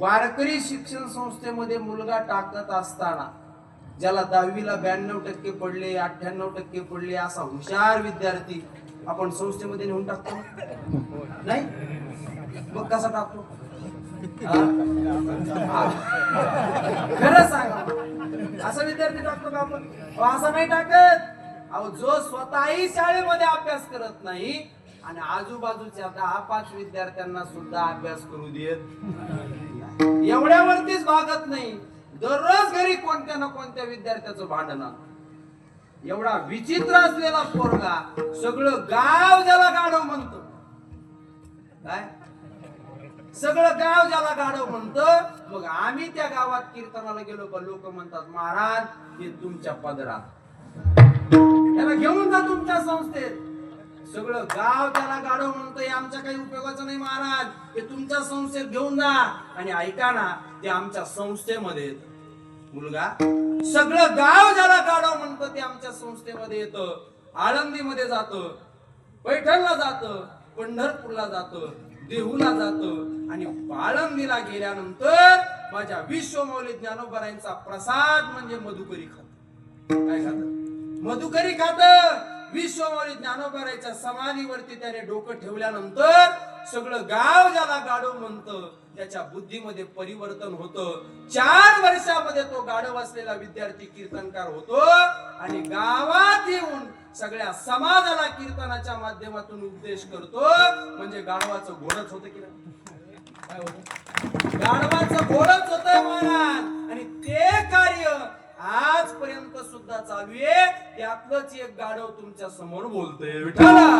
वारकरी शिक्षण संस्थेमध्ये मुलगा टाकत असताना ज्याला दहावीला ब्याण्णव टक्के पडले अठ्ठ्याण्णव टक्के पडले असा हुशार विद्यार्थी आपण संस्थेमध्ये नेऊन टाकतो? नाही? मग कसा टाकतो? खरं सांगा. असा विद्यार्थी टाकतो का आपण? अहो, असा नाही टाकत. अहो जो स्वतःही शाळेमध्ये अभ्यास करत नाही आणि आजूबाजूच्या दहा पाच विद्यार्थ्यांना सुद्धा अभ्यास करू देत एवढ्यावरतीच भागत नाही. दररोज घरी कोणत्या ना कोणत्या विद्यार्थ्याचं भांडण एवढा विचित्र असलेला पोरगा सगळं गाव ज्याला गाढव म्हणतो. काय? सगळं गाव ज्याला गाढव म्हणतं. मग आम्ही त्या गावात कीर्तनाला गेलो का लोक म्हणतात महाराज हे तुमच्या पदरात. त्याला घेऊन जा तुमच्या संस्थेत. सगळं गाव त्याला गाढव म्हणतं आमच्या काही उपयोगाचं नाही महाराज. हे तुमच्या संस्थेत घेऊन जा. आणि ऐका ना ते आमच्या संस्थेमध्ये येतं. मुलगा सगळं गाव ज्याला गाढव म्हणतं ते आमच्या संस्थेमध्ये येतं. आळंदीमध्ये जातं पैठणला जातं पंढरपूरला जातं देहूला जात. आणि आळंदीला गेल्यानंतर माझ्या विश्वमौली ज्ञानोबरांचा प्रसाद म्हणजे मधुकरी खात. काय खात? मधुकरी खात. विश्वमौली ज्ञानोबराच्या समाधीवरती त्याने डोकं ठेवल्यानंतर सगळं गाव ज्याला गाढव म्हणतं त्याच्या बुद्धीमध्ये परिवर्तन होतं. चार वर्षामध्ये तो गाढव असलेला विद्यार्थी कीर्तनकार होतो आणि गावात येऊन सगळ्या समाजाला कीर्तनाच्या माध्यमातून उपदेश करतो. म्हणजे गाडवाचं घोडच होत की नाही? गाडवा आजपर्यंत सुद्धा चालू आहे. त्यातलंच एक गाढव तुमच्यासमोर बोलतोय. विठाला